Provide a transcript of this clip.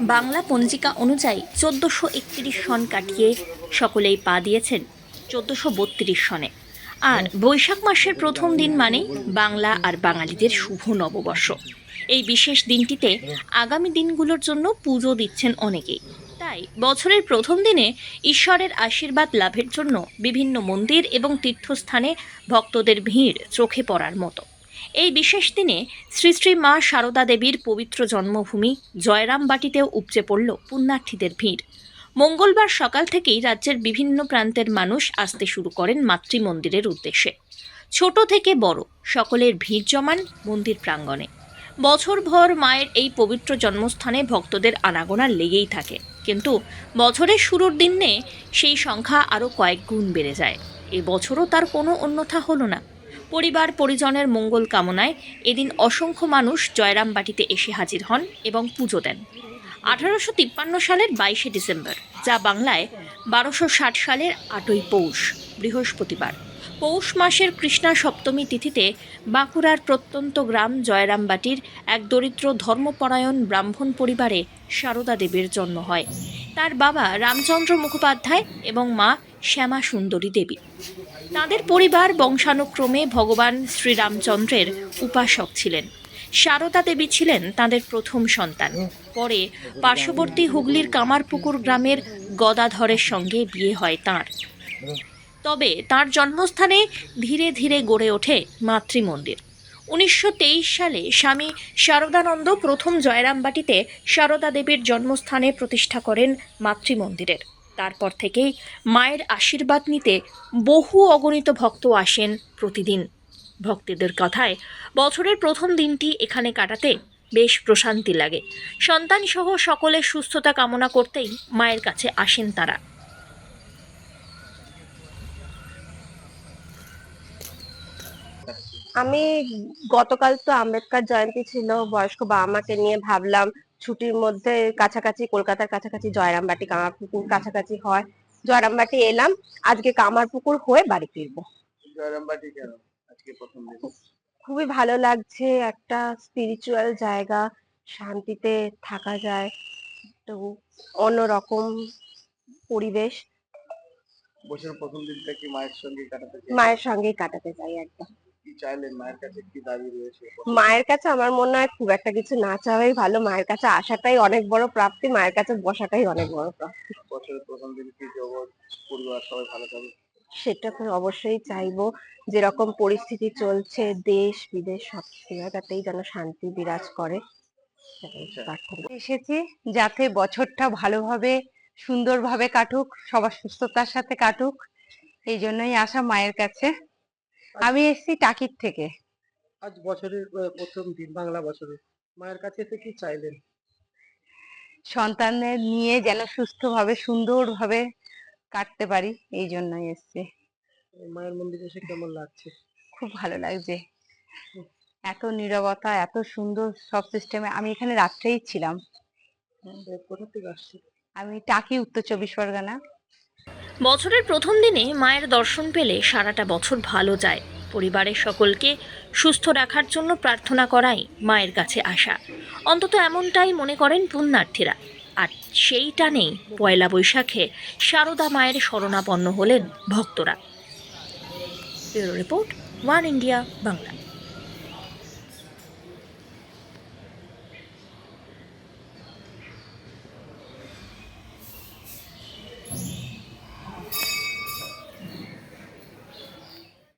বাংলা পঞ্জিকা অনুযায়ী চোদ্দোশো একত্রিশ সন কাটিয়ে সকলেই পা দিয়েছেন চোদ্দোশো বত্রিশ সনে। আর বৈশাখ মাসের প্রথম দিন মানে বাংলা আর বাঙালিদের শুভ নববর্ষ। এই বিশেষ দিনটিতে আগামী দিনগুলোর জন্য পুজো দিচ্ছেন অনেকেই। তাই বছরের প্রথম দিনে ঈশ্বরের আশীর্বাদ লাভের জন্য বিভিন্ন মন্দির এবং তীর্থস্থানে ভক্তদের ভিড় চোখে পড়ার মতো। এই বিশেষ দিনে শ্রী শ্রী মা সারদা দেবীর পবিত্র জন্মভূমি জয়রামবাটিতেও উপচে পড়ল পুণ্যার্থীদের ভিড়। মঙ্গলবার সকাল থেকেই রাজ্যের বিভিন্ন প্রান্তের মানুষ আসতে শুরু করেন মাতৃমন্দিরের উদ্দেশ্যে। ছোট থেকে বড়, সকলের ভিড় জমান মন্দির প্রাঙ্গণে। বছরভর মায়ের এই পবিত্র জন্মস্থানে ভক্তদের আনাগোনা লেগেই থাকে। কিন্তু বছরের শুরুর দিনে সেই সংখ্যা আরও কয়েক গুণ বেড়ে যায়। এবছরও তার কোনো অন্যথা হলো না। পরিবার পরিজনের মঙ্গল কামনায় এদিন অসংখ্য মানুষ জয়রামবাটিতে এসে হাজির হন এবং পুজো দেন। আঠারোশো তিপ্পান্ন সালের বাইশে ডিসেম্বর, যা বাংলায় বারোশো ষাট সালের আটই পৌষ, বৃহস্পতিবার। পৌষ মাসের কৃষ্ণা সপ্তমী তিথিতে বাঁকুড়ার প্রত্যন্ত গ্রাম জয়রামবাটির এক দরিদ্র ধর্মপরায়ণ ব্রাহ্মণ পরিবারে সারদা দেবীর জন্ম হয়। তার বাবা রামচন্দ্র মুখোপাধ্যায় এবং মা শ্যামা সুন্দরী দেবী। তাদের পরিবার বংশানুক্রমে ভগবান শ্রীরামচন্দ্রের উপাসক ছিলেন। সারদা দেবী ছিলেন তাদের প্রথম সন্তান। পরে পার্শ্ববর্তী হুগলির কামারপুকুর গ্রামের গদাধরের সঙ্গে বিয়ে হয় তাঁর। তবে তার জন্মস্থানে ধীরে ধীরে গড়ে ওঠে মাতৃমন্দির। উনিশশো তেইশ সালে স্বামী শারদানন্দ প্রথম জয়রামবাটিতে সারদা দেবীর জন্মস্থানে প্রতিষ্ঠা করেন মাতৃমন্দিরের। তারপর থেকেই মায়ের আশীর্বাদ নিতে বহু অগণিত ভক্ত আসেন প্রতিদিন। ভক্তদের কথায় বছরের প্রথম দিনটি এখানে কাটাতে বেশ প্রশান্তি লাগে। সন্তানসহ সকলের সুস্থতা কামনা করতেই মায়ের কাছে আসেন তারা। আমি গতকাল তো আম্বেদকার জয়ন্তী ছিল, বয়স্ক বাবা মাকে নিয়ে ভাবলাম ছুটির মধ্যে কাছাকাছি কলকাতার কাছাকাছি জয়রামবাটি কামারপুকুর কাছাকাছি হয়। জয়রামবাটি এলাম আজকে কামারপুকুর হয়ে বাড়ি ফিরবো। জয়রামবাটি কেন? আজকে প্রথম দিন। খুবই ভালো লাগছে একটা স্পিরিচুয়াল জায়গা শান্তিতে থাকা যায় তো অন্যরকম পরিবেশ। বছরের প্রথম দিনটা কি মায়ের সঙ্গে কাটাতে চাই? মায়ের সঙ্গেই কাটাতে চাই একদম। চাইলেন মায়ের কাছে কি দাবি রয়েছে? মায়ের কাছে আমার মনে হয় খুব একটা কিছু না চাওয়াই ভালো। মায়ের কাছে আসাটাই অনেক বড় প্রাপ্তি মায়ের কাছে বসাটাই অনেক বড় প্রাপ্তি। বছরের প্রথম দিন কি জগৎ পরিবার সবাই ভালো থাকবে? সেটা তো অবশ্যই চাইব। যেরকম পরিস্থিতি চলছে দেশ বিদেশ সব জায়গাতেই যেন শান্তি বিরাজ করে। আচ্ছা। এসেছি যাতে বছরটা ভালোভাবে সুন্দরভাবে কাটুক সবার সুস্থতার সাথে কাটুক। এই জন্যই আসা মায়ের কাছে। আমি এসেছি টাকির থেকে। আজ বছরের প্রথম দিন বাংলা বছরে মায়ের কাছে এসে কি চাইলেন? সন্তানদের নিয়ে যেন সুস্থভাবে সুন্দরভাবে কাটতে পারি এই জন্যই এসেছি। মায়ের মন্দিরে এসে কেমন লাগছে? খুব ভালো লাগছে। এত নীরবতা এত সুন্দর সব সিস্টেমে আমি এখানে রাত্রেই ছিলাম। কোথা থেকে আসছে আমি টাকি উত্তর চব্বিশ পরগনা। বছরের প্রথম দিনে মায়ের দর্শন পেলে সারাটা বছর ভালো যায়। পরিবারের সকলকে সুস্থ রাখার জন্য প্রার্থনা করাই মায়ের কাছে আসা অন্তত এমনটাই মনে করেন পুণ্যার্থীরা। আর সেই টানেই পয়লা বৈশাখে সারদা মায়ের শরণাপন্ন হলেন ভক্তরা। Report, one India, Bangla.